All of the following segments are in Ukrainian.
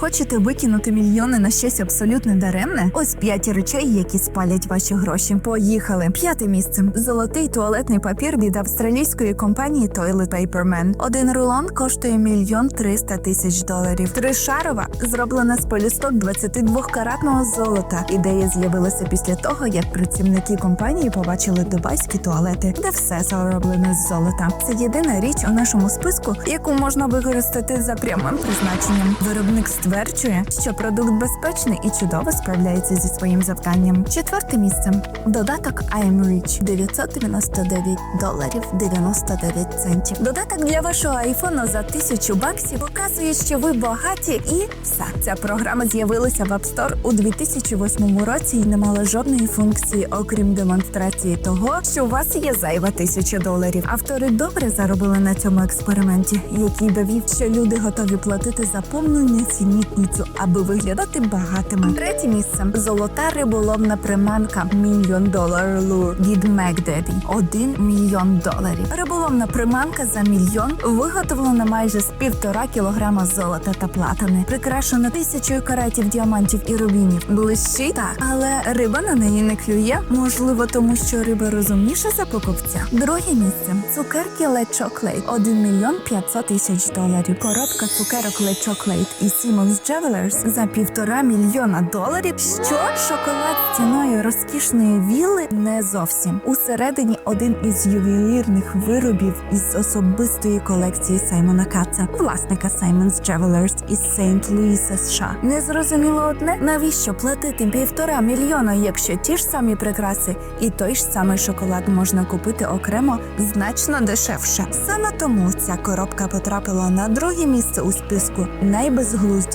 Хочете викинути мільйони на щось абсолютно даремне? Ось п'ять речей, які спалять ваші гроші. Поїхали. П'яте місце. Золотий туалетний папір від австралійської компанії Toilet Paper Man. Один рулон коштує мільйон триста тисяч доларів. Тришарова зроблена з полісток 22-каратного золота. Ідея з'явилася після того, як працівники компанії побачили дубайські туалети, де все зроблено з золота. Це єдина річ у нашому списку, яку можна використати за прямим призначенням. Виробник стверджує, що продукт безпечний і чудово справляється зі своїм завданням. Четверте місце. Додаток I'm Rich 999 доларів 99 центів. Додаток для вашого айфону за тисячу баксів показує, що ви багаті, і все. Ця програма з'явилася в App Store у 2008 році і не мала жодної функції, окрім демонстрації того, що у вас є зайва тисяча доларів. Автори добре заробили на цьому експерименті, який довів, що люди готові платити за повну несенітницю, аби виглядати багатими. Третє місце золота риболовна приманка мільйон долар лур від MacDaddy. Один мільйон доларів. Риболовна приманка за мільйон виготовлена майже з півтора кілограма золота та платини, прикрашена тисячою каратів діамантів і рубінів. Блищить так, але риба на неї не клює. Можливо, тому що риба розумніша за покупця. Друге місце цукерки Chocolate 1 мільйон 500 тисяч доларів. Коробка цукерок Chocolate і Simmons Jewelers за півтора мільйона доларів. Що шоколад з ціною розкішної віли не зовсім. Усередині один із ювелірних виробів із особистої колекції Саймона Каца, власника Simmons Jewelers із Сейнт Луїса США. Незрозуміло одне, навіщо платити півтора мільйона, якщо ті ж самі прикраси і той ж самий шоколад можна купити окремо значно дешевше. Саме тому ця коробка потрапила на друге місце у списку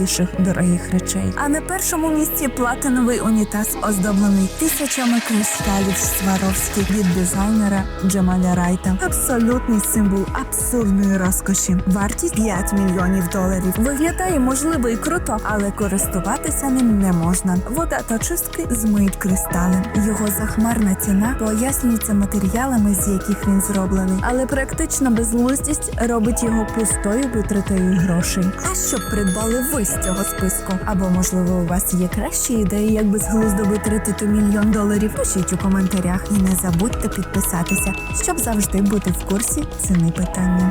найбезглуздіших дорогих речей. А на першому місці платиновий унітаз, оздоблений тисячами кристалів Сваровських від дизайнера Джамаля Райта. Абсолютний символ абсурдної розкоші. Вартість 5 мільйонів доларів. Виглядає можливо і круто, але користуватися ним не можна. Вода та чистки змиють кристали. Його захмарна ціна пояснюється матеріалами, з яких він зроблений, але практична безглуздість робить його пустою витратою грошей. А що б придбали ви цього списку? Або можливо у вас є кращі ідеї, як безглуздо витратити мільйон доларів? Пишіть у коментарях і не забудьте підписатися, щоб завжди бути в курсі ціни питання.